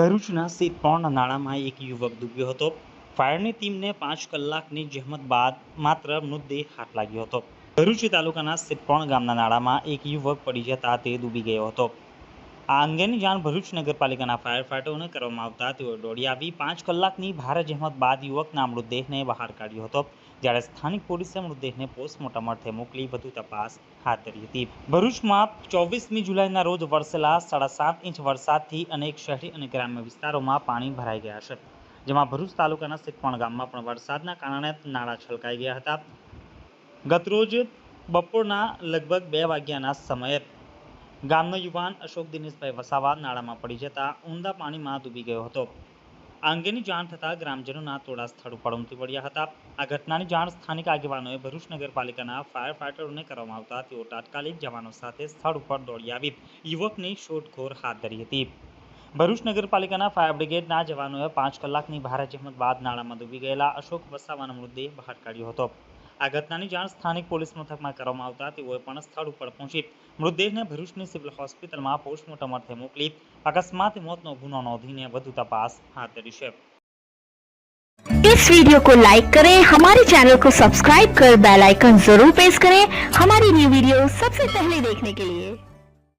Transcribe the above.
ભરૂચના સીતપોણના નાળામાં એક યુવક ડૂબ્યો હતો. ફાયરની ટીમને પાંચ કલાકની જહેમત બાદ માત્ર મૃતદેહ હાથ લાગ્યો હતો. ભરૂચ તાલુકાના સીતપોણ ગામના નાળામાં એક યુવક પડી જતા તે ડૂબી ગયો હતો. આ અંગેની જાણ ભરૂચ નગરપાલિકાના ફાયર ફાઈટરોને કરવામાં આવતા તેઓ દોડી આવી પાંચ કલાકની ભારે જહેમત બાદ યુવકના મૃતદેહને બહાર કાઢ્યો હતો. જ્યારે સ્થાનિક પોલીસે મૃતદેહને પોસ્ટમોર્ટમ અર્થે મોકલી વધુ તપાસ હાથ ધરી હતી. ભરૂચમાં ચોવીસમી જુલાઈના રોજ વરસેલા સાડા સાત ઇંચ વરસાદથી અનેક શહેરી અને ગ્રામ્ય વિસ્તારોમાં પાણી ભરાઈ ગયા છે. જેમાં ભરૂચ તાલુકાના સિટપણ ગામમાં પણ વરસાદના કારણે નાળા છલકાઈ ગયા હતા. ગતરોજ બપોરના લગભગ બે વાગ્યાના સમયે ગામનો યુવાન અશોક દિનેશભાઈ વસાવા નાળામાં પડી જતા ઊંડા પાણીમાં ડૂબી ગયો હતો. આ અંગેની જાણ થતાં ગ્રામજનોના ટોળા સ્થળ ઉપર ઉમટી પડ્યા હતા. આ ઘટનાની જાણ સ્થાનિક આગેવાનોએ ભરૂચ નગરપાલિકાના ફાયર ફાઈટરોને કરવામાં આવતા તેઓ તાત્કાલિક જવાનો સાથે સ્થળ ઉપર દોડી આવી. યુવકની શોધખોળ હાથ ધરી હતી. ભરૂચ નગરપાલિકાના ફાયર બ્રિગેડના જવાનોએ પાંચ કલાકની ભારે જહેમત બાદ નાળામાં ડૂબી ગયેલા અશોક વસાવાનો મૃતદેહ બહાર કાઢ્યો હતો. આ ઘટનાની જાણ સ્થાનિક પોલીસ મથકમાં કરવામાં આવતા તેઓએ પણ સ્થળ ઉપર પહોંચી મૃતદેહને ભરૂચની સિવિલ હોસ્પિટલમાં પોસ્ટમોર્ટમ અર્થે મોકલી અકસ્માત મોતનો ગુનો નોંધીને વધુ તપાસ હાથ ધરી છે इस वीडियो को लाइक करें हमारे चैनल को सब्सक्राइब कर बेल आइकन जरूर प्रेस करें हमारी न्यू वीडियो सबसे पहले देखने के लिए